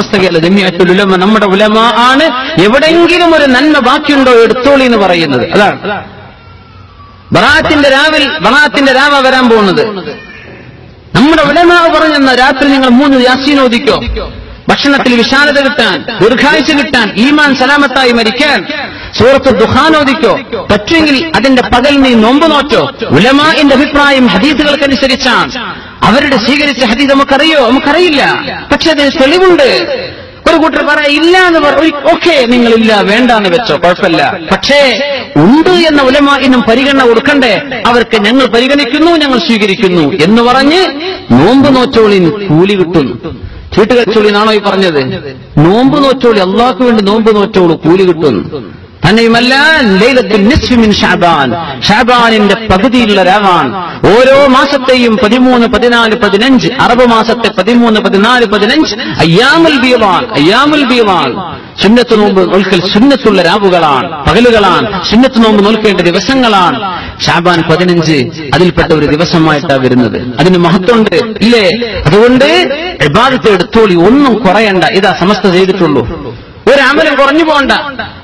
പുസ്തകമല്ല ജമിയത്തുൽ ഉലമ നമ്മുടെ ഉലമ ആണ്. എവിടെങ്കിലും ഒരു നന്മ ബാക്കിയുണ്ടോ എടുത്തോളി എന്ന് പറയുന്നത്. അതാണ്. ബറാത്തിന്റെ രാവിൽ ബറാത്തിന്റെ രാവ വരാൻ പോകുന്നത്. നമ്മുടെ ഉലമാവ് പറഞ്ഞെന്ന രാത്രി നിങ്ങൾ മൂന്ന് യാസീൻ ഓദിക്കോ ഭക്ഷണത്തിൽ വിശാലത കിട്ടാൻ ദീർഘായുസ് കിട്ടാൻ ഈമാൻ സലാമത്തായി മരിക്കാൻ സൂറത്ത് ദുഹാനോദിക്കോ പറ്റുമെങ്കിൽ അതിന്റെ പകൽ നീ നോമ്പ് നോറ്റോ? ഉലമാന്റെ അഭിപ്രായം ഹദീസുകൾക്കനുസരിച്ചാണ്. അവരുടെ സ്വീകരിച്ച ഹദീസ് നമുക്കറിയോ? നമുക്കറിയില്ല. പക്ഷെ അതിന് തെളിവുണ്ട്. ഒരു കൂട്ടർ പറയാ ഇല്ല എന്ന് പറയും ഓക്കെ നിങ്ങൾ ഇല്ല വേണ്ട എന്ന് വെച്ചോ കുഴപ്പമില്ല. പക്ഷേ ഉണ്ട് എന്ന ഉലമ ഇന്നും പരിഗണന കൊടുക്കണ്ടേ? അവർക്ക് ഞങ്ങൾ പരിഗണിക്കുന്നു ഞങ്ങൾ സ്വീകരിക്കുന്നു എന്ന് പറഞ്ഞ് നോമ്പ് നോച്ചോളിൻ കൂലി കിട്ടുന്നു. ചീട്ടുകച്ചോളിനാണോ ഈ പറഞ്ഞത്? നോമ്പ് നോച്ചോളി അള്ളാഹ്ക്ക് വേണ്ടി നോമ്പ് നോച്ചോളൂ കൂലി കിട്ടുന്നു. ഷാബാനിന്റെ പകുതിയുള്ള രാവാൻ ഓരോ മാസത്തെയും പതിമൂന്ന് പതിനാല് പതിനഞ്ച് അറബ് മാസത്തെ പതിമൂന്ന് പതിനാല് പതിനഞ്ച് അയ്യാമുൽ ബീവാൻ അയ്യാമുൽ ബീവാൻ സുന്നത്ത് നോമ്പ് നോൽക്കൽ സുന്നത്തുള്ള രാവുകളാണ് പകലുകളാണ്. സുന്നത്ത് നോമ്പ് നോൽക്കേണ്ട ദിവസങ്ങളാണ്. ഷാബാൻ പതിനഞ്ച് അതിൽപ്പെട്ട ഒരു ദിവസമായിട്ടാണ് വരുന്നത്. അതിന് മഹത്വമുണ്ട്. ഇല്ലേ? അതുകൊണ്ട് ഇബാദത്തെ എടുത്തോളി ഒന്നും കുറയണ്ട. ഇതാ സമസ്ത ചെയ്തിട്ടുള്ളൂ. ഒരു അമലും കുറഞ്ഞു പോകണ്ട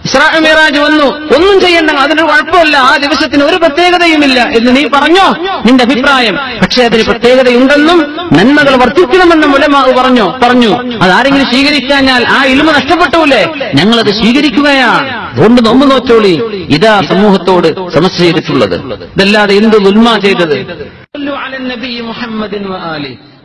ഇസ്രാമിറാജ് വന്നു. ഒന്നും ചെയ്യണ്ട. അതിനൊരു കുഴപ്പമില്ല. ആ ദിവസത്തിന് ഒരു പ്രത്യേകതയുമില്ല എന്ന് നീ പറഞ്ഞോ? നിന്റെ അഭിപ്രായം. പക്ഷേ അതിന് പ്രത്യേകതയുണ്ടെന്നും നന്മകൾ വർദ്ധിക്കണമെന്നും ഉലമാവ് പറഞ്ഞോ? പറഞ്ഞു. അതാരെങ്കിലും സ്വീകരിക്കാഞ്ഞാൽ ആ ഇലുമ നഷ്ടപ്പെട്ടൂലേ ഞങ്ങളത് സ്വീകരിക്കുകയാണ്. അതുകൊണ്ട് നോമ്പ് നോറ്റോളി ഇതാ സമൂഹത്തോട് സമസ്യ ചെയ്തിട്ടുള്ളത്. ഇതല്ലാതെ എന്ത് ദുൽമ ചെയ്തത്?